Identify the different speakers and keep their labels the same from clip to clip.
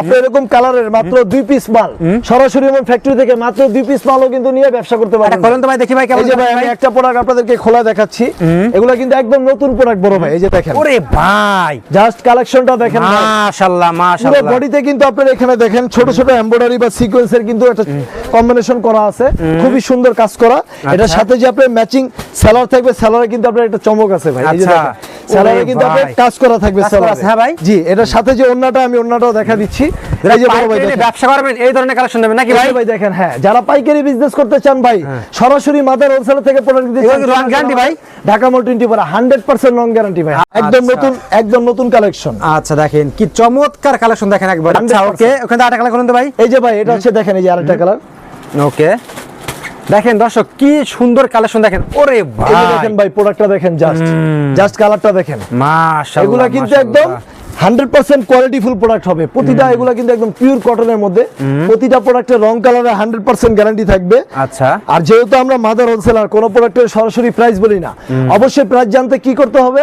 Speaker 1: আপনি এরকম কালারের মাত্র দুই পিস মাল সরাসরি এমন ফ্যাক্টরি থেকে মাত্র দুই পিস মালও কিন্তু নিয়ে ব্যবসা করতে
Speaker 2: এটা
Speaker 1: পারবেন
Speaker 2: খোলেন তো ভাই দেখি ভাই কেমন
Speaker 1: যে ভাই আমি একটা প্রোডাক্ট আপনাদেরকে খোলা দেখাচ্ছি। এগুলো কিন্তু একদম নতুন প্রোডাক্ট বড় ভাই এই যে দেখেন।
Speaker 2: ওরে ভাই।
Speaker 1: জাস্ট কালেকশনটা দেখেন।
Speaker 2: মাশাআল্লাহ
Speaker 1: পুরো
Speaker 2: মাশাআল্লাহ
Speaker 1: বডিতে কিন্তু আপনারা এখানে দেখেন ছোট ছোট এমব্রয়ডারি বা সিকোয়েন্সের কিন্তু একটা কম্বিনেশন করা আছে। খুবই সুন্দর কাজ করা। এটার
Speaker 2: আচ্ছা।
Speaker 1: সাথে যে আপনার ম্যাচিং সেলার থাকবে সেলারে কিন্তু আপনার একটা চমক আছে ভাই এই যে
Speaker 2: আচ্ছা।
Speaker 1: দেখেন। সেলারে কিন্তু আপনার কাজ করা থাকবে সেলারে
Speaker 2: হ্যাঁ ভাই?
Speaker 1: জি এটার সাথে যে ওন্নাটা আমি ওন্নাটাও দেখা দিচ্ছি। এই যে বড় ভাই
Speaker 2: পাইকারি
Speaker 1: দেখেন।
Speaker 2: ব্যবসা করবেন এই ধরনের কালেকশন দেবেন নাকি ভাই?
Speaker 1: ভাই দেখেন হ্যাঁ যারা পাইকারি বিজনেস করতে চান ভাই সরাসরি মাদার হোলসেল থেকে প্রোডাক্ট দিতে চান,
Speaker 2: কি রং ভাই?
Speaker 1: ঢাকা মোল 20 পরে 100% রং গ্যারান্টি ভাই। একদম
Speaker 2: আচ্ছা।
Speaker 1: নতুন একদম নতুন কালেকশন
Speaker 2: আচ্ছা দেখেন কি চমৎকার কালেকশন দেখেন একবার। আচ্ছা ওকে ওখানে আরেকটা কালেকশন তো ভাই।
Speaker 1: এই যে ভাই এটা হচ্ছে দেখেন এই যে আরেকটা কালার
Speaker 2: ওকে। দেখেন দর্শক কি সুন্দর কালেকশন দেখেন। ওরে ভাই।
Speaker 1: দেখেন ভাই প্রোডাক্টটা দেখেন জাস্ট জাস্ট কালারটা দেখেন।
Speaker 2: মাশাআল্লাহ
Speaker 1: এগুলা কিন্তু একদম হান্ড্রেড পার্সেন্ট কোয়ালিটিফুল প্রোডাক্ট হবে। প্রতিটা এগুলা কিন্তু একদম পিওর কটনের মধ্যে। প্রতিটা প্রোডাক্টের রং কালারে হান্ড্রেড পার্সেন্ট গ্যারান্টি থাকবে।
Speaker 2: আচ্ছা।
Speaker 1: আর যেহেতু আমরা মাদার হোলসেলার কোন প্রোডাক্টের সরাসরি প্রাইস বলি না। অবশ্যই প্রাইস জানতে কি করতে হবে?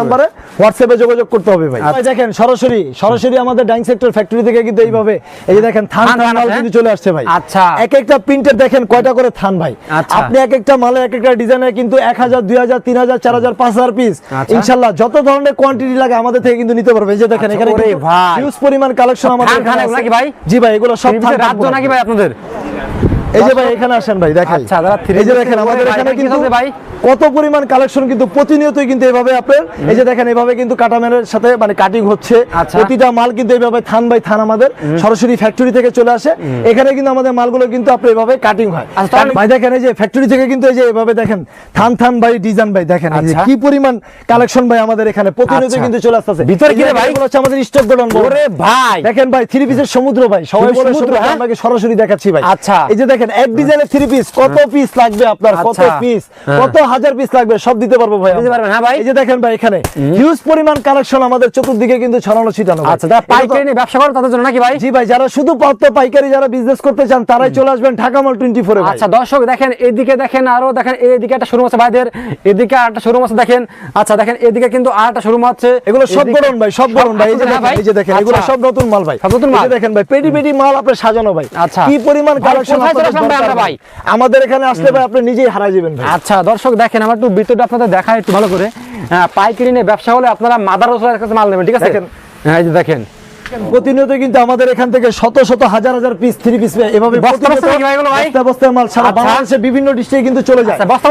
Speaker 2: নাম্বার
Speaker 1: হোয়াটসঅ্যাপে যোগাযোগ করতে হবে ভাই।
Speaker 2: আচ্ছা।
Speaker 1: দেখেন সরাসরি সরাসরি আমাদের ডাইং সেক্টর ফ্যাক্টরি থেকে কিন্তু এইভাবে এই যে দেখেন থান মাল কিন্তু চলে আসছে ভাই।
Speaker 2: আচ্ছা।
Speaker 1: এক একটা প্রিন্টের দেখেন কয়টা করে থান ভাই?
Speaker 2: আচ্ছা।
Speaker 1: আপনি এক একটা মালে এক একটা ডিজাইনে কিন্তু এক হাজার দুই হাজার তিন হাজার চার হাজার পাঁচ হাজার পিস
Speaker 2: আচ্ছা।
Speaker 1: ইনশাল্লাহ যত ধরনের কোয়ান্টিটি লাগে আমাদের থেকে কিন্তু নিতে পারবেন যে দেখেন
Speaker 2: আচ্ছা,
Speaker 1: এখানে। হিউজ পরিমাণ কালেকশন আমাদের।
Speaker 2: নাকি ভাই?
Speaker 1: জি ভাই এগুলো সব
Speaker 2: রাজ্য নাকি ভাই আপনাদের
Speaker 1: এই যে ভাই এখানে আসেন ভাই দেখাই
Speaker 2: আচ্ছা, যারা
Speaker 1: এই যে দেখেন আমাদের এখানে কিন্তু
Speaker 2: ভাই?
Speaker 1: কত পরিমাণ কালেকশন কিন্তু প্রতিনিয়তই কিন্তু এইভাবে আপনার এই যে দেখেন এইভাবে কিন্তু কাটামেনের সাথে মানে কাটিং হচ্ছে
Speaker 2: আচ্ছা।
Speaker 1: প্রতিটা মাল কিন্তু এইভাবে থান বাই থান আমাদের সরাসরি ফ্যাক্টরি থেকে চলে আসে এখানে কিন্তু আমাদের মালগুলো কিন্তু আপনার এইভাবে কাটিং হয়
Speaker 2: আচ্ছা,
Speaker 1: ভাই দেখেন এই যে ফ্যাক্টরি থেকে কিন্তু এই যে এইভাবে দেখেন থান থান ডিজাইন ভাই দেখেন
Speaker 2: আচ্ছা।
Speaker 1: কি পরিমাণ কালেকশন ভাই আমাদের এখানে প্রতিনিয়ত। কিন্তু চলে আসতেছে
Speaker 2: ভিতরে কি ভাই?
Speaker 1: এগুলো হচ্ছে আমাদের স্টক গোডাউন
Speaker 2: ওরে ভাই
Speaker 1: দেখেন ভাই থ্রি পিসের সমুদ্র ভাই সবাই বলে
Speaker 2: সমুদ্র,
Speaker 1: সমুদ্র
Speaker 2: হ্যাঁ?
Speaker 1: আপনাকে সরাসরি দেখাচ্ছি ভাই
Speaker 2: আচ্ছা।
Speaker 1: এই যে দেখেন এক ডিজাইনের থ্রি পিস কত পিস লাগবে আপনার? কত
Speaker 2: আচ্ছা।
Speaker 1: পিস
Speaker 2: হ্যাঁ।
Speaker 1: কত হাজার পিস লাগবে? সব দিতে পারব ভাই
Speaker 2: দিতে পারবেন, হ্যাঁ ভাই?
Speaker 1: এই যে দেখেন ভাই এখানে হিউজ পরিমাণ কালেকশন আমাদের চতুর্দিকে কিন্তু ছড়ানো ছিটানো।
Speaker 2: আচ্ছা যারা পাইকারি নিয়ে ব্যবসা করেন তাদের জন্য নাকি ভাই?
Speaker 1: জি ভাই যারা শুধু পত্র পাইকারি যারা বিজনেস করতে চান তারাই চলে আসবেন ঢাকা মাল টোয়েন্টি ফোরে
Speaker 2: আচ্ছা দর্শক দেখেন এদিকে দেখেন আরও দেখেন এদিকে একটা শোরুম আছে ভাইদের এদিকে আরেকটা শোরুম আছে দেখেন। আচ্ছা দেখেন এদিকে কিন্তু আরেকটা শোরুম আছে।
Speaker 1: এগুলো সব গরম ভাই সব গরম ভাই। এই যে
Speaker 2: হ্যাঁ
Speaker 1: দেখেন এই যে দেখেন এগুলো
Speaker 2: আচ্ছা।
Speaker 1: সব নতুন মাল ভাই।
Speaker 2: সব নতুন
Speaker 1: এই যে
Speaker 2: মাল?
Speaker 1: দেখেন ভাই পেটি পেটি মাল আপনার সাজানো ভাই।
Speaker 2: আচ্ছা।
Speaker 1: কি পরিমাণ কালেকশন
Speaker 2: আসলাম ভাই আমরা ভাই?
Speaker 1: আমাদের এখানে আসলে ভাই আপনি নিজেই হারাই যাবেন ভাই।
Speaker 2: আচ্ছা দর্শক দেখেন আমার একটু ভিতরটা আপনাদের দেখায় একটু ভালো করে। পাইকারি নিয়ে ব্যবসা হলে আপনারা মাদার কাছে মাল নেবেন ঠিক আছে?
Speaker 1: দেখেন।
Speaker 2: হ্যাঁ এই যে দেখেন।
Speaker 1: প্রতিনিয়ত কিন্তু আমাদের এখান থেকে শত শত হাজার হাজার পিস থ্রি পিস এভাবে
Speaker 2: বস্তা
Speaker 1: মাল সারা
Speaker 2: আচ্ছা।
Speaker 1: বাংলাদেশে বিভিন্ন ডিস্ট্রিক্টে কিন্তু চলে যায়।
Speaker 2: আচ্ছা?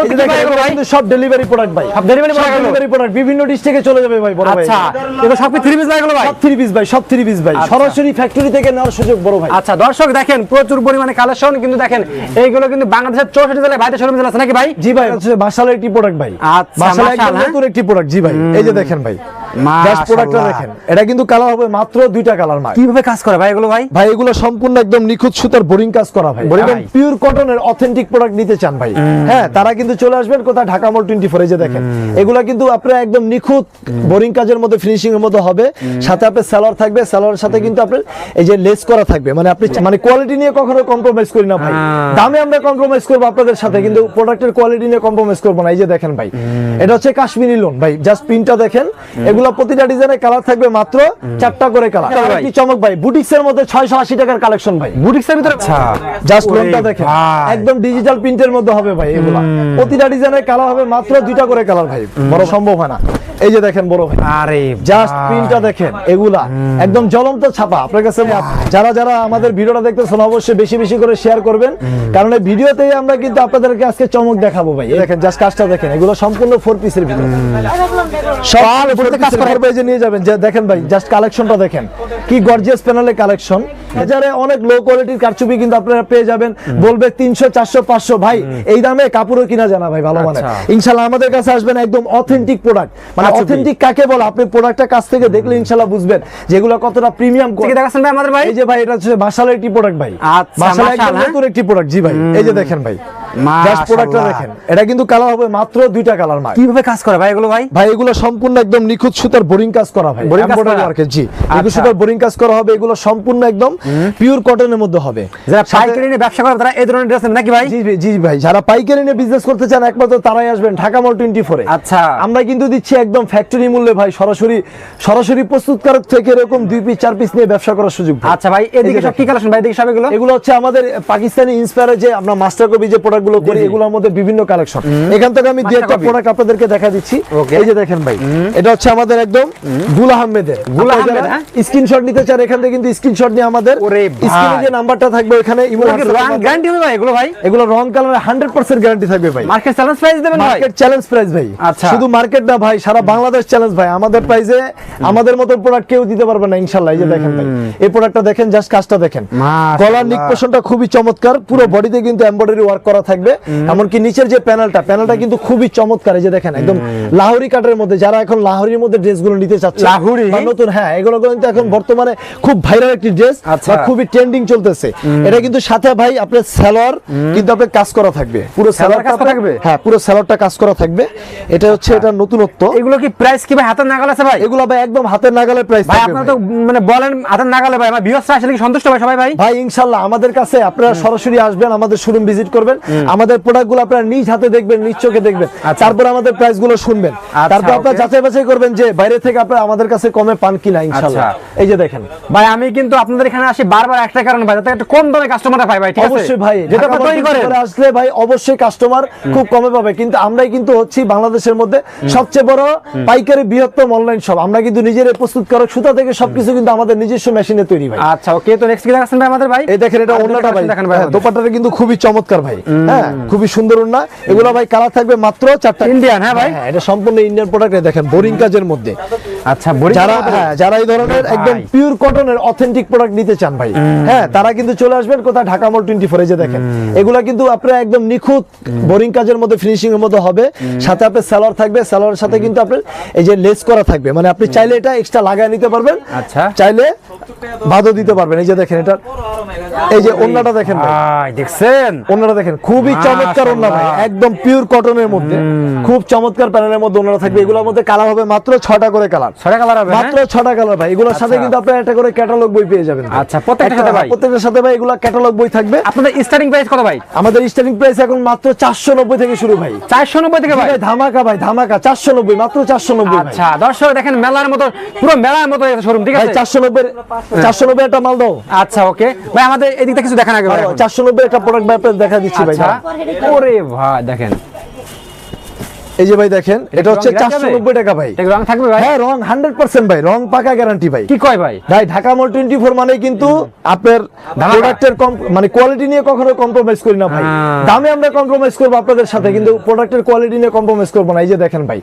Speaker 1: কিন্তু সব ডেলিভারি প্রোডাক্ট ভাই।
Speaker 2: সব?
Speaker 1: ডেলিভারি প্রোডাক্ট বিভিন্ন ডিস্ট্রিক্টে চলে যাবে ভাই বড় ভাই।
Speaker 2: আচ্ছা। এগুলো সব থ্রি পিস ভাই?
Speaker 1: সব থ্রি পিস ভাই সব থ্রি পিস ভাই।
Speaker 2: আচ্ছা।
Speaker 1: সরাসরি ফ্যাক্টরি থেকে নেওয়ার সুযোগ বড় ভাই।
Speaker 2: আচ্ছা দর্শক দেখেন প্রচুর পরিমাণে কালেকশন কিন্তু দেখেন এইগুলো কিন্তু বাংলাদেশের চৌষট্টি জেলায় বাইরে শোরুম আছে নাকি ভাই?
Speaker 1: জি ভাই হচ্ছে একটি প্রোডাক্ট ভাই।
Speaker 2: আচ্ছা, মাশাআল্লাহ,
Speaker 1: একটি প্রোডাক্ট জি ভাই এই যে দেখেন ভাই। জাস্ট প্রোডাক্টটা দেখেন। এটা কিন্তু কালার হবে মাত্র দুইটা কালার মাল।
Speaker 2: কীভাবে কাজ করে ভাই এগুলো ভাই?
Speaker 1: ভাই এগুলো সম্পূর্ণ একদম নিখুঁত সুতার বোরিং কাজ করা ভাই।
Speaker 2: ভাই।
Speaker 1: পিওর কটনের অথেন্টিক প্রোডাক্ট নিতে চান ভাই। হ্যাঁ তারা কিন্তু চলে আসবেন কোথায়? ঢাকা মল টোয়েন্টি ফোর যে দেখেন। এগুলা কিন্তু আপনার একদম নিখুঁত বোরিং কাজের মধ্যে ফিনিশিং এর মধ্যে হবে। সাথে আপনার স্যালোয়ার থাকবে। স্যালোয়ারের সাথে কিন্তু আপনার এই যে লেস করা থাকবে। মানে আপনি মানে কোয়ালিটি নিয়ে কখনো কম্প্রোমাইজ করি না ভাই।
Speaker 2: হ্যাঁ।
Speaker 1: দামে আমরা কম্প্রোমাইজ করব আপনাদের সাথে কিন্তু প্রোডাক্টের কোয়ালিটি নিয়ে কম্প্রোমাইজ করব না। এই যে দেখেন ভাই। এটা হচ্ছে কাশ্মীরি লোন ভাই। জাস্ট প্রিন্টটা দেখেন। এগুলো প্রতিটা ডিজাইনের কালার থাকবে মাত্র চারটা করে কালার
Speaker 2: ভাই।
Speaker 1: কি চমক ভাই? বুটিক্সের মধ্যে ছয়শো আশি টাকার কালেকশন ভাই।
Speaker 2: বুটিক্সের ভিতরে আচ্ছা
Speaker 1: জাস্ট লোনটা দেখেন। একদম ডিজিটাল প্রিন্টের মধ্যে হবে ভাই এগুলা। প্রতিটা ডিজাইনের কালার হবে মাত্র দুইটা করে কালার ভাই। বড় সম্ভব হয় না। এই যে দেখেন বড় ভাই।
Speaker 2: আরে
Speaker 1: জাস্ট প্রিন্টটা দেখেন এগুলা। একদম জ্বলন্ত ছাপা। আপনার কাছে যারা যারা আমাদের ভিডিওটা দেখতেছেন অবশ্যই বেশি বেশি করে শেয়ার করবেন। কারণ এই ভিডিওতেই আমরা কিন্তু আপনাদেরকে আজকে চমক দেখাবো ভাই। দেখেন জাস্ট কাজটা দেখেন। এগুলো সম্পূর্ণ ফোর পিসের ভিতরে। সব কাজ করে যে নিয়ে যাবেন। যে দেখেন ভাই জাস্ট কালেকশনটা দেখেন। কি গর্জিয়াস প্যানেলের কালেকশন বাজারে অনেক লো কোয়ালিটির কারচুপি কিন্তু আপনারা পেয়ে যাবেন। বলবে তিনশো চারশো পাঁচশো। ভাই এই দামে কাপড়ও কিনা জানা ভাই ভালো মানে।
Speaker 2: আচ্ছা।
Speaker 1: ইনশাল্লাহ আমাদের কাছে আসবেন একদম অথেন্টিক প্রোডাক্ট মানে অথেন্টিক কাকে বলে? আপনি প্রোডাক্টটা কাছ থেকে দেখলে ইনশাল্লাহ বুঝবেন যেগুলো কতটা প্রিমিয়াম
Speaker 2: দেখাচ্ছেন ভাই আমাদের ভাই?
Speaker 1: এই যে ভাই এটা হচ্ছে মাসালের একটি প্রোডাক্ট ভাই।
Speaker 2: আচ্ছা,
Speaker 1: মাসালা একদম নতুন একটি প্রোডাক্ট জি ভাই এই যে দেখেন ভাই। জাস্ট প্রোডাক্টটা দেখেন। এটা কিন্তু কালার হবে মাত্র দুইটা কালার মাল
Speaker 2: কীভাবে কাজ করে ভাই এগুলো ভাই?
Speaker 1: ভাই এগুলো সম্পূর্ণ একদম নিখুঁত সুতার বোরিং কাজ করা ভাই।
Speaker 2: Boring কাজ করা?
Speaker 1: জি।
Speaker 2: আচ্ছা।
Speaker 1: নিখুঁত সুতার বোরিং কাজ করা হবে এগুলো সম্পূর্ণ একদম পিওর কটনের মধ্যে হবে।
Speaker 2: যারা পাইকারি নিয়ে ব্যবসা করে তারা এই ধরনের ড্রেস নাকি ভাই?
Speaker 1: জি জি ভাই। যারা পাইকারি নিয়ে বিজনেস করতে চান একমাত্র তারাই আসবেন ঢাকা মল টোয়েন্টি ফোরে
Speaker 2: আচ্ছা।
Speaker 1: আমরা কিন্তু দিচ্ছি একদম ফ্যাক্টরি মূল্যে ভাই সরাসরি সরাসরি প্রস্তুতকারক থেকে এরকম দুই পিস চার পিস নিয়ে ব্যবসা করার সুযোগ।
Speaker 2: আচ্ছা ভাই এদিকে সব কি কালেকশন ভাই? এদিকে সব এগুলো?
Speaker 1: এগুলো হচ্ছে আমাদের পাকিস্তানি ইন্সপায়ারে যে আমরা মাস্টার কপি যে প্রোডাক্টগুলো করি এগুলোর মধ্যে বিভিন্ন কালেকশন এখান থেকে আমি
Speaker 2: Master
Speaker 1: একটা প্রোডাক্ট আপনাদেরকে দেখা দিচ্ছি। এই যে দেখেন ভাই। এটা হচ্ছে আমাদের একদম গুল আহমেদের।
Speaker 2: গুল আহমেদ, হ্যাঁ?
Speaker 1: স্ক্রিনশট নিতে চান এখান থেকে কিন্তু স্ক্রিনশট নিয়ে আমাদের
Speaker 2: ওরে
Speaker 1: স্ক্রিনে যে নাম্বারটা থাকবে এখানে ইমো
Speaker 2: রং গ্যারান্টি হবে ভাই এগুলো ভাই?
Speaker 1: এগুলো রং কালারে হান্ড্রেড পার্সেন্ট গ্যারান্টি থাকবে ভাই।
Speaker 2: মার্কেট চ্যালেঞ্জ প্রাইস দেবেন ভাই?
Speaker 1: মার্কেট চ্যালেঞ্জ প্রাইস ভাই।
Speaker 2: আচ্ছা।
Speaker 1: শুধু মার্কেট না ভাই সারা বাংলাদেশ চ্যালেঞ্জ ভাই। আমাদের প্রাইসে আমাদের মতো প্রোডাক্ট কেউ দিতে পারবে না ইনশাআল্লাহ এই যে দেখেন ভাই এই প্রোডাক্টটা দেখেন জাস্ট কাজটা দেখেন। গলার নিক পোর্শনটা খুবই চমৎকার। পুরো বডিতে কিন্তু এমব্রয়ডারি ওয়ার্ক করা থাকবে। এমনকি নিচের যে প্যানেলটা প্যানেলটা কিন্তু খুবই চমৎকার। এই যে দেখেন একদম লাহোরি কাটের মধ্যে যারা এখন লাহোরির মধ্যে ড্রেসগুলো নিতে চাচ্ছে
Speaker 2: লাহোরি?
Speaker 1: নতুন হ্যাঁ এগুলো কিন্তু এখন বর্তমানে খুব ভাইরাল একটি ড্রেস। বা খুবই ট্রেন্ডিং চলতেছে। এটা কিন্তু সাথে ভাই আপনার সেলর কিন্তু আপনার কাজ করা থাকবে। পুরো সেলর
Speaker 2: কাজ থাকবে?
Speaker 1: হ্যাঁ পুরো সেলরটা কাজ করা থাকবে। এটা হচ্ছে এটা নতুনত্ব।
Speaker 2: এগুলো কি প্রাইস কি ভাই হাতের নাগাল আছে ভাই?
Speaker 1: এগুলো ভাই একদম হাতের প্রাইস
Speaker 2: ভাই আপনারা তো মানে বলেন হাতের নাগালে ভাই। আমার ভিউয়ার্সরা আসলে কি সন্তুষ্ট ভাই সবাই ভাই?
Speaker 1: ভাই ইনশাল্লাহ আমাদের কাছে আপনারা সরাসরি আসবেন আমাদের শোরুম ভিজিট করবেন। আমাদের প্রোডাক্টগুলো আপনারা নিজ হাতে দেখবেন নিজ চোখে দেখবেন। তারপর আমাদের প্রাইসগুলো শুনবেন।
Speaker 2: আচ্ছা,
Speaker 1: তারপর আপনারা যাচাই বাছাই করবেন যে বাইরে থেকে আপনারা আমাদের কাছে কমে পান কিনা ইনশাল্লাহ
Speaker 2: আচ্ছা।
Speaker 1: এই যে দেখেন।
Speaker 2: ভাই আমি কিন্তু আপনাদের এখানে আসি বারবার একটা কারণ ভাই যাতে একটা কম দামে কাস্টমারটা পাই ভাই ঠিক আছে?
Speaker 1: অবশ্যই ভাই
Speaker 2: যেটা তৈরি
Speaker 1: করে আসলে ভাই অবশ্যই কাস্টমার খুব কমে পাবে। কিন্তু আমরাই কিন্তু হচ্ছি বাংলাদেশের মধ্যে সবচেয়ে বড় পাইকারি বৃহত্তম অনলাইন শপ আমরা কিন্তু নিজের প্রস্তুত প্রস্তুতকারক সুতা থেকে সবকিছু কিন্তু আমাদের নিজস্ব মেশিনে তৈরি ভাই।
Speaker 2: আচ্ছা ওকে তো নেক্সট কি দেখাচ্ছেন ভাই আমাদের ভাই?
Speaker 1: এই দেখেন এটা ওন্নাটা ভাই।
Speaker 2: দেখান ভাই
Speaker 1: হ্যাঁ, দোপাট্টাটা কিন্তু খুবই চমৎকার ভাই। হ্যাঁ খুবই সুন্দর ওন্না। এগুলো ভাই কালার থাকবে মাত্র চারটা
Speaker 2: ইন্ডিয়ান হ্যাঁ ভাই?
Speaker 1: এটা সম্পূর্ণ ইন্ডিয়ান প্রোডাক্ট দেখেন বোরিং কাজের মধ্যে।
Speaker 2: আচ্ছা
Speaker 1: যারা হ্যাঁ যারা এই ধরনের একদম। পিওর কটনের অথেন্টিক প্রোডাক্ট নিতে চান ভাই। হ্যাঁ তারা কিন্তু চলে আসবেন কোথায়? ঢাকা মল টোয়েন্টি ফোর যে দেখেন। এগুলা কিন্তু আপনার একদম নিখুঁত বোরিং কাজের মধ্যে ফিনিশিং এর মধ্যে হবে। সাথে আপনার স্যালোয়ার থাকবে। স্যালোয়ার সাথে কিন্তু আপনার এই যে লেস করা থাকবে। মানে আপনি চাইলে এটা এক্সট্রা লাগায় নিতে পারবেন।
Speaker 2: আচ্ছা।
Speaker 1: চাইলে বাদও দিতে পারবেন। এই যে দেখেন এটা এই যে ওন্নাটা দেখেন ভাই।
Speaker 2: দেখছেন?
Speaker 1: ওনারা দেখেন খুবই চমৎকার ওনা ভাই একদম পিওর কটনের মধ্যে। খুব চমৎকার প্যানেলের মধ্যে ওনারা থাকবে। এগুলোর মধ্যে কালার হবে মাত্র ছটা করে কালার
Speaker 2: ছটা কালার হবে
Speaker 1: মাত্র
Speaker 2: হ্যাঁ?
Speaker 1: ছটা কালার ভাই। এগুলোর সাথে
Speaker 2: আচ্ছা।
Speaker 1: কিন্তু আপনার একটা করে ক্যাটালগ বই পেয়ে যাবেন
Speaker 2: আচ্ছা, প্রত্যেকটার
Speaker 1: একটা-
Speaker 2: সাথে ভাই?
Speaker 1: প্রত্যেকটার সাথে ভাই এগুলো ক্যাটালগ বই থাকবে।
Speaker 2: আপনাদের স্টার্টিং প্রাইস কত ভাই?
Speaker 1: আমাদের স্টার্টিং প্রাইস এখন মাত্র চারশো নব্বই থেকে শুরু ভাই।
Speaker 2: চারশো নব্বই থেকে ভাই।
Speaker 1: ধামাকা ভাই ধামাকা। চারশো নব্বই মাত্র চারশো নব্বই ভাই।
Speaker 2: আচ্ছা দর্শক দেখেন মেলার মতো পুরো মেলার মতো শোরুম ঠিক আছে?
Speaker 1: চারশো নব্বই চারশো নব্বই একটা মাল দাও।
Speaker 2: আচ্ছা ওকে। ভাই আমাদের এদিকটা কিছু দেখা না।
Speaker 1: চারশো নব্বই একটা প্রোডাক্ট ভাই আপনাদের দেখা দিচ্ছি ভাই।
Speaker 2: আচ্ছা। ওরে ভাই দেখেন।
Speaker 1: এই যে ভাই দেখেন এটা হচ্ছে
Speaker 2: রং
Speaker 1: চারশো
Speaker 2: যাবে?
Speaker 1: নব্বই টাকা ভাই।
Speaker 2: রং থাকবে ভাই?
Speaker 1: হ্যাঁ রং হান্ড্রেড পার্সেন্ট ভাই রং পাকা গ্যারান্টি ভাই।
Speaker 2: কি কয় ভাই?
Speaker 1: ভাই ঢাকা মল টোয়েন্টি ফোর মানে কিন্তু আপনার প্রোডাক্টের কম মানে কোয়ালিটি নিয়ে কখনো কম্প্রোমাইজ করি না ভাই।
Speaker 2: হ্যাঁ।
Speaker 1: দামে আমরা কম্প্রোমাইজ করব আপনাদের সাথে কিন্তু প্রোডাক্টের কোয়ালিটি নিয়ে কম্প্রোমাইজ করব না। এই যে দেখেন ভাই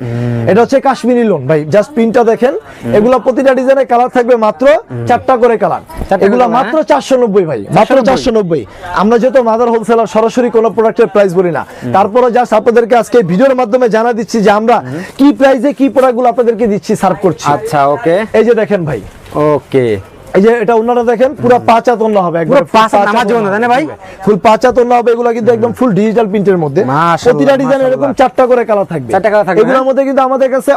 Speaker 1: এটা হচ্ছে কাশ্মীরি লোন ভাই। জাস্ট প্রিন্টটা দেখেন এগুলো প্রতিটা ডিজাইনের কালার থাকবে মাত্র চারটা করে কালার এগুলো মাত্র চারশো নব্বই ভাই মাত্র চারশো নব্বই। আমরা যেহেতু মাদার হোলসেলার সরাসরি কোনো প্রোডাক্টের প্রাইস বলি না। তারপরে জাস্ট আপনাদেরকে আজকে ভিডিওর মাধ্যমে জানা দিচ্ছি যে আমরা কি প্রাইসে কি প্রোডাক্টগুলো আপনাদেরকে দিচ্ছি সার্ভ করছি।
Speaker 2: আচ্ছা ওকে
Speaker 1: এই যে দেখেন ভাই।
Speaker 2: ওকে
Speaker 1: এই যে এটা ওনারা দেখেন পুরো পাঁচা হবে একবার
Speaker 2: পাঁচ জন্য, ভাই?
Speaker 1: ফুল পাঁচা হবে এগুলো কিন্তু একদম ফুল ডিজিটাল প্রিন্টের মধ্যে। প্রতিটা ডিজাইন এরকম চারটা করে কালার থাকবে।
Speaker 2: চারটা colour থাকবে,
Speaker 1: এগুলোর
Speaker 2: হ্যাঁ?
Speaker 1: মধ্যে কিন্তু আমাদের কাছে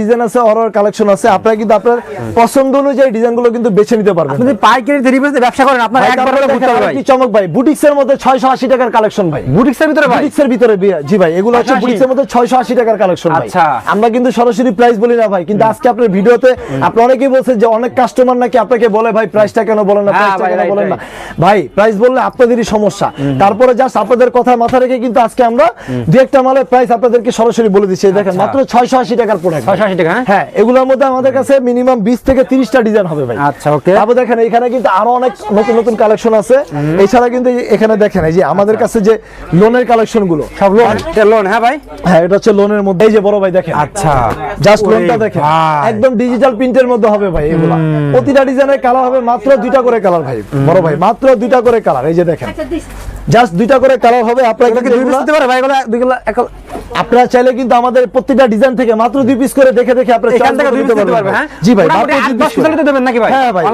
Speaker 1: ডিজাইন আছে কালেকশন আছে। আপনারা কিন্তু আপনার পছন্দ অনুযায়ী ডিজাইনগুলো কিন্তু বেছে নিতে পারবেন
Speaker 2: আপনি পাইকারি ব্যবসা করেন আপনার একবার ঘুরতে হবে ভাই।
Speaker 1: চমক ভাই বুটিক্সের মধ্যে 680 টাকার কালেকশন ভাই।
Speaker 2: বুটিক্সের ভিতরে ভাই?
Speaker 1: বুটিক্সের ভিতরে জি ভাই এগুলো হচ্ছে বুটিক্সের মধ্যে 680 টাকার কালেকশন ভাই।
Speaker 2: আচ্ছা।
Speaker 1: আমরা কিন্তু সরাসরি প্রাইস বলি না ভাই কিন্তু আজকে আপনার ভিডিওতে আপনি অনেকেই বলছেন যে অনেক কাস্টমার নাকি আপনাকে বলে ভাই প্রাইসটা কেন বলেন না?
Speaker 2: হ্যাঁ
Speaker 1: প্রাইসটা কেন বলেন না? ভাই প্রাইস বললে আপনাদেরই সমস্যা। তারপরে জাস্ট আপনাদের কথা মাথা রেখে কিন্তু আজকে আমরা দু একটা মালের প্রাইস আপনাদেরকে সরাসরি বলে দিচ্ছি। এই দেখেন
Speaker 2: আচ্ছা।
Speaker 1: মাত্র 680 টাকার প্রোডাক্ট
Speaker 2: 680 টাকা, হ্যাঁ?
Speaker 1: হ্যাঁ এগুলোর মধ্যে আমাদের কাছে মিনিমাম 20 থেকে 30টা ডিজাইন হবে ভাই।
Speaker 2: আচ্ছা ওকে
Speaker 1: তারপর দেখেন এখানে কিন্তু আরও অনেক নতুন নতুন কালেকশন আছে। এছাড়া কিন্তু এখানে দেখেন এই যে আমাদের কাছে যে লোনের কালেকশনগুলো
Speaker 2: সব লোন লোন হ্যাঁ ভাই?
Speaker 1: হ্যাঁ এটা হচ্ছে লোনের মধ্যে। এই যে বড় ভাই দেখেন।
Speaker 2: আচ্ছা।
Speaker 1: জাস্ট লোনটা দেখেন। একদম ডিজিটাল প্রিন্টের মধ্যে হবে ভাই এগুলো। প্রতিটা ডিজাইনের কালার হবে মাত্র দুইটা করে কালার ভাই বড় ভাই মাত্র দুইটা করে কালার এই যে দেখেন। জাস্ট দুইটা করে কালার হবে আপনারা
Speaker 2: দুই পিস দিতে পারে ভাই এগুলো দুই এক
Speaker 1: আপনারা চাইলে কিন্তু আমাদের প্রত্যেকটা ডিজাইন থেকে মাত্র দুই পিস করে দেখে দেখে আপনারা
Speaker 2: এখান থেকে দুই
Speaker 1: নিতে
Speaker 2: দিতে
Speaker 1: পারবেন।
Speaker 2: হ্যাঁ?
Speaker 1: জি ভাই মাত্র দুই
Speaker 2: দশ
Speaker 1: করে।
Speaker 2: পিস হলে তো দেবেন নাকি ভাই?
Speaker 1: হ্যাঁ ভাই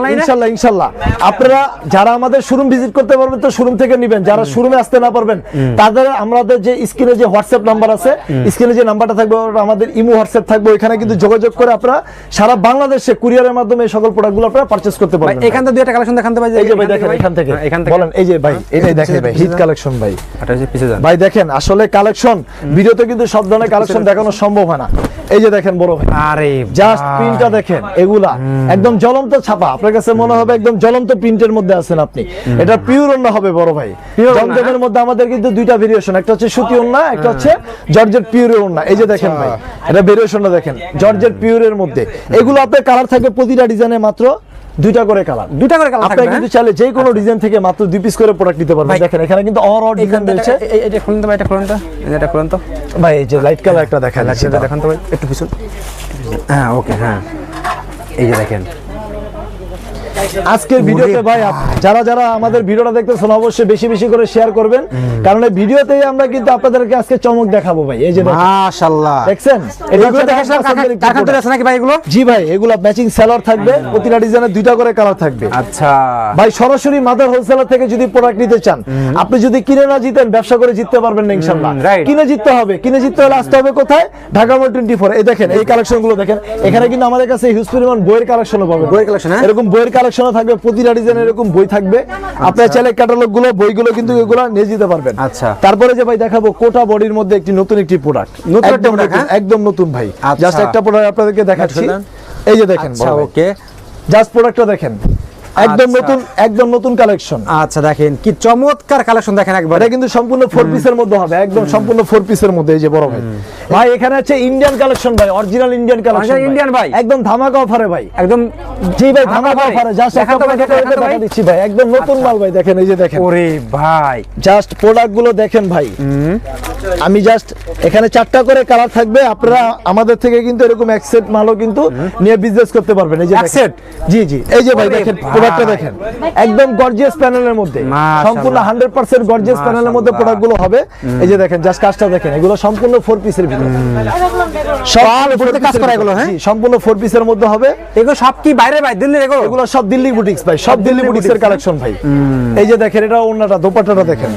Speaker 1: আপনারা যারা আমাদের শোরুম ভিজিট করতে পারবেন তো শোরুম থেকে নেবেন যারা শোরুমে আসতে না পারবেন তাদের আমাদের যে স্ক্রিনে যে হোয়াটসঅ্যাপ নাম্বার আছে স্ক্রিনে যে নাম্বারটা থাকবে আমাদের ইমো হোয়াটসঅ্যাপ থাকবে ওখানে কিন্তু যোগাযোগ করে আপনারা সারা বাংলাদেশে কুরিয়ারের মাধ্যমে এই সকল প্রোডাক্টগুলো আপনারা পারচেজ করতে পারবেন।
Speaker 2: এখান থেকে দুই একটা কালেকশন দেখান তো ভাই
Speaker 1: এই যে ভাই দেখেন এখান থেকে।
Speaker 2: হ্যাঁ, এখান থেকে।
Speaker 1: বলেন এই যে ভাই এটাই দেখেন ভাই। হিট কালেকশন ভাই ভাই দেখেন আসলে কালেকশন ভিডিওতে কিন্তু সব ধরনের কালেকশন দেখানো সম্ভব হয় না। এই যে দেখেন বড় ভাই।
Speaker 2: আরে
Speaker 1: জাস্ট প্রিন্টটা দেখেন এগুলা। একদম জ্বলন্ত ছাপা। আপনার কাছে মনে হবে একদম জ্বলন্ত প্রিন্টের মধ্যে আছেন আপনি। এটা পিওর ওন্না হবে বড় ভাই।
Speaker 2: ওড়না,
Speaker 1: জমজমের মধ্যে আমাদের কিন্তু দুইটা ভেরিয়েশন একটা হচ্ছে সুতি ওন্না একটা হচ্ছে জর্জেট পিওরের ওন্না এই যে দেখেন ভাই এটা ভেরিয়েশনটা দেখেন জর্জেট পিওরের মধ্যে। এগুলো আপনার কালার থাকে প্রতিটা ডিজাইনে মাত্র দুইটা করে কালার।
Speaker 2: দুইটা করে কালার আপনি
Speaker 1: কিন্তু
Speaker 2: হ্যাঁ?
Speaker 1: চাইলে যে কোনো ডিজাইন থেকে মাত্র দুই পিস করে প্রোডাক্ট নিতে পারবেন। দেখেন এখানে কিন্তু অর অর ডিজাইন রয়েছে।
Speaker 2: এটা খুলুন তো ভাই এটা খুলুন তো। যে এটা খুলুন তো।
Speaker 1: ভাই এই যে লাইট কালার একটা দেখা যাচ্ছে
Speaker 2: দেখেন তো ভাই একটু পিছন। হ্যাঁ ওকে হ্যাঁ। এই যে দেখেন
Speaker 1: আজকের ভিডিওতে ভাই যারা যারা আমাদের ভিডিওটা দেখতেছেন অবশ্যই বেশি বেশি করে শেয়ার করবেন। কারণ এই ভিডিওতেই আমরা কিন্তু আপনাদেরকে আজকে চমক দেখাবো ভাই। এই যে
Speaker 2: মাশাআল্লাহ।
Speaker 1: দেখছেন?
Speaker 2: এগুলো
Speaker 1: পছন্দের একটি
Speaker 2: আছে নাকি ভাই এগুলো?
Speaker 1: জি ভাই এগুলা ম্যাচিং সেলর থাকবে প্রতিটা ডিজাইনে দুইটা করে কালার থাকবে।
Speaker 2: আচ্ছা।
Speaker 1: ভাই সরাসরি মাদার হোলসেলার থেকে যদি প্রোডাক্ট নিতে চান আপনি যদি কিনে না জিতেন ব্যবসা করে জিততে পারবেন না ইনশাল্লাহ
Speaker 2: হুম,
Speaker 1: কিনে জিততে হবে কিনে জিততে হলে আসতে হবে কোথায়? ঢাকা মোড় টোয়েন্টি ফোর এই দেখেন এই কালেকশনগুলো দেখেন। এখানে কিন্তু আমাদের কাছে হিউজ পরিমাণ বইয়ের কালেকশনও পাবেন।
Speaker 2: বইয়ের collection, হ্যাঁ?
Speaker 1: এরকম বইয়ের কালেকশনও থাকবে প্রতিটা ডিজাইন এরকম বই থাকবে। আপনার চাইলে ক্যাটালগগুলো বইগুলো কিন্তু এগুলো নিয়ে যেতে পারবেন।
Speaker 2: আচ্ছা।
Speaker 1: তারপরে যে ভাই দেখাবো কোটা বডির মধ্যে একটি নতুন একটি প্রোডাক্ট
Speaker 2: নতুন একটা
Speaker 1: একদম নতুন
Speaker 2: হ্যাঁ?
Speaker 1: একদম নতুন ভাই।
Speaker 2: আচ্ছা।
Speaker 1: জাস্ট একটা প্রোডাক্ট আপনাদেরকে দেখাচ্ছি। এই যে দেখেন
Speaker 2: আচ্ছা ওকে।
Speaker 1: জাস্ট প্রোডাক্টটা দেখেন। একদম
Speaker 2: আচ্ছা।
Speaker 1: নতুন একদম নতুন কালেকশন
Speaker 2: আচ্ছা দেখেন কি চমৎকার কালেকশন দেখেন একবার।
Speaker 1: এটা কিন্তু সম্পূর্ণ ফোর পিসের মধ্যে হবে একদম সম্পূর্ণ ফোর পিসের মধ্যে এই যে বড় ভাই। ভাই এখানে আছে ইন্ডিয়ান কালেকশন ভাই অরিজিনাল ইন্ডিয়ান কালেকশন
Speaker 2: Indian ভাই।
Speaker 1: একদম ধামাকা অফারে ভাই।
Speaker 2: একদম
Speaker 1: জি ভাই
Speaker 2: ধামাকা?
Speaker 1: অফারে জাস্ট একটা। দিচ্ছি ভাই। একদম নতুন মাল ভাই দেখেন এই যে দেখেন।
Speaker 2: ওরে ভাই।
Speaker 1: জাস্ট প্রোডাক্টগুলো দেখেন ভাই। আমি জাস্ট এখানে চারটা করে কালার থাকবে আপনারা আমাদের থেকে কিন্তু এরকম এক সেট মালও কিন্তু নিয়ে বিজনেস করতে পারবেন। এই যে
Speaker 2: এক set?
Speaker 1: জি জি। এই যে ভাই দেখেন প্রোডাক্টটা দেখেন। একদম গর্জিয়াস প্যানেলের মধ্যে। সম্পূর্ণ 100% গর্জিয়াস প্যানেলের মধ্যে
Speaker 2: মাশাআল্লাহ।
Speaker 1: প্রোডাক্টগুলো হবে। এই যে দেখেন জাস্ট কাজটা দেখেন। এগুলো সম্পূর্ণ ফোর পিসের ভিতরে।
Speaker 2: কাজ করা এগুলো, হ্যাঁ?
Speaker 1: সম্পূর্ণ ফোর পিসের মধ্যে হবে।
Speaker 2: এগুলো সব কি বাইরে ভাই? দিল্লির এগুলো?
Speaker 1: এগুলো সব দিল্লি বুটিক্স ভাই সব দিল্লি বুটিক্সের কালেকশন ভাই। এই যে দেখেন এটা ওন্নাটা দোপাট্টাটা দেখেন।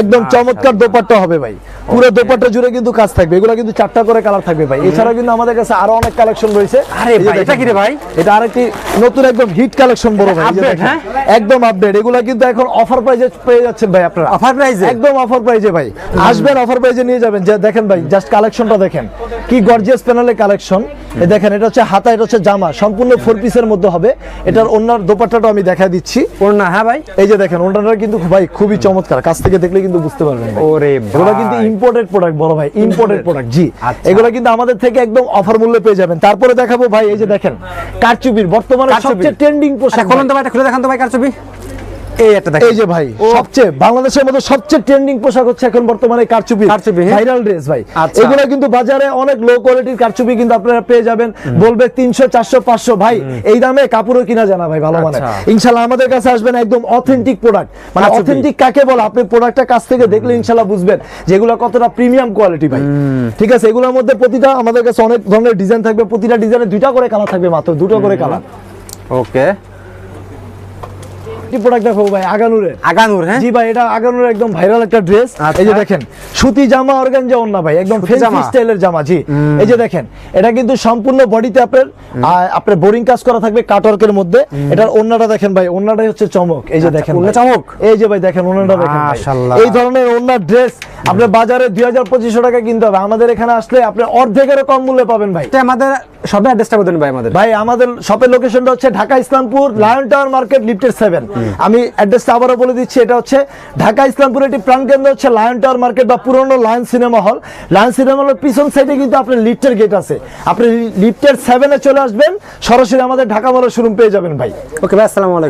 Speaker 1: একদম চমৎকার দোপাট্টা হবে ভাই। পুরো দোপাট্টা জুড়ে কিন্তু কাজ থাকবে। এগুলো কিন্তু চারটা করে কালার থাকবে ভাই। এছাড়া কিন্তু আমাদের কাছে আরও অনেক কালেকশন রয়েছে।
Speaker 2: আরে ভাই, এটা কি রে ভাই?
Speaker 1: এটা আরেকটি নতুন একদম হিট কালেকশন বড় ভাই।
Speaker 2: হ্যাঁ?
Speaker 1: একদম আপডেট এগুলো কিন্তু এখন অফার প্রাইজে পেয়ে যাচ্ছেন ভাই আপনারা।
Speaker 2: Price এ?
Speaker 1: একদম অফার প্রাইজে ভাই। আসবেন অফার প্রাইজে নিয়ে যাবেন। যে দেখেন ভাই জাস্ট কালেকশনটা দেখেন। কি গর্জিয়াস প্যানেলের কালেকশন এই দেখেন এটা হচ্ছে হাতা এটা হচ্ছে জামা। সম্পূর্ণ ফোর পিসের মধ্যে হবে। এটার অন্যার দোপাট্টাটা আমি দেখা দিচ্ছি।
Speaker 2: ওর না হ্যাঁ ভাই?
Speaker 1: এই যে দেখেন ওনারা কিন্তু ভাই খুবই চমৎকার। কাছ থেকে দেখলে কিন্তু বুঝতে পারবেন
Speaker 2: ওরে
Speaker 1: এগুলো কিন্তু। ইম্পোর্টেড প্রোডাক্ট বড় ভাই ইম্পোর্টেড প্রোডাক্ট জি।
Speaker 2: আচ্ছা।
Speaker 1: এগুলো কিন্তু আমাদের থেকে একদম অফার মূল্যে পেয়ে যাবেন। তারপরে দেখাবো ভাই এই যে দেখেন কারচুপির বর্তমানে
Speaker 2: কারচুপি।
Speaker 1: সবচেয়ে ট্রেন্ডিং
Speaker 2: আচ্ছা
Speaker 1: পোশাক
Speaker 2: খুলুন তো ভাই খুলে দেখান তো ভাই কার ছবি এই একটা দেখেন।
Speaker 1: এই যে ভাই সবচেয়ে বাংলাদেশের মধ্যে সবচেয়ে ট্রেন্ডিং পোশাক হচ্ছে এখন বর্তমানে কারচুপি
Speaker 2: কারচুপি, হ্যাঁ।
Speaker 1: ভাইরাল ড্রেস ভাই।
Speaker 2: আচ্ছা।
Speaker 1: এগুলো কিন্তু বাজারে অনেক লো কোয়ালিটির কারচুপি কিন্তু আপনারা পেয়ে যাবেন। বলবে তিনশো চারশো পাঁচশো। ভাই এই দামে কাপড়ও কিনা জানা ভাই ভালো মানে।
Speaker 2: আচ্ছা।
Speaker 1: ইনশাল্লাহ আমাদের কাছে আসবেন একদম অথেন্টিক প্রোডাক্ট মানে অথেন্টিক কাকে বলে? আপনি প্রোডাক্টটা কাছ থেকে দেখলে ইনশাল্লাহ বুঝবেন যেগুলো কতটা প্রিমিয়াম কোয়ালিটি ভাই। ঠিক আছে এগুলোর মধ্যে প্রতিটা আমাদের কাছে অনেক ধরনের ডিজাইন থাকবে। প্রতিটা ডিজাইনে দুইটা করে কালার থাকবে মাত্র দুটো করে কালার
Speaker 2: ওকে
Speaker 1: প্রোডাক্ট দেখো ভাই আগানুরের।
Speaker 2: আগানুর হ্যাঁ?
Speaker 1: জি ভাই এটা আগানোর একদম ভাইরাল একটা ড্রেস
Speaker 2: আচ্ছা।
Speaker 1: এই যে দেখেন সুতি জামা অর্গানজা ওন্না ভাই একদম ফেন্সি স্টাইলের জামা। জি। এই যে দেখেন এটা কিন্তু সম্পূর্ণ বডিতে আপনার আপনার বোরিং কাজ করা থাকবে কাটওয়ার্কের মধ্যে। এটার ওন্নাটা দেখেন ভাই ওন্নাটাই হচ্ছে চমক। এই যে
Speaker 2: আচ্ছা,
Speaker 1: দেখেন
Speaker 2: ওন্না চমক?
Speaker 1: এই যে ভাই দেখেন ওন্নাটা দেখেন। এই ধরনের ওন্নার ড্রেস আপনার বাজারে দুই হাজার পঁচিশশো টাকা কিনতে হবে। আমাদের এখানে আসলে আপনি অর্ধেকেরও কম মূল্যে পাবেন ভাই।
Speaker 2: আমাদের সবে অ্যাড্রেসটা বলুন ভাই আমাদের।
Speaker 1: ভাই আমাদের শপের লোকেশনটা হচ্ছে Dhaka Islampur lion tower market lifted seven আমি অ্যাড্রেসটা আবারও বলে দিচ্ছি এটা হচ্ছে ঢাকা ইসলামপুর একটি প্রাণকেন্দ্র হচ্ছে লায়ন টাওয়ার মার্কেট বা পুরনো lion cinema hall lion cinema হলের পিছন সাইডে কিন্তু আপনার লিফটের গেট আছে। আপনি লিফটের সেভেনে চলে আসবেন সরাসরি আমাদের ঢাকা মলের শোরুম পেয়ে যাবেন ভাই।
Speaker 2: ওকে ভাই আসসালামু আলাইকুম।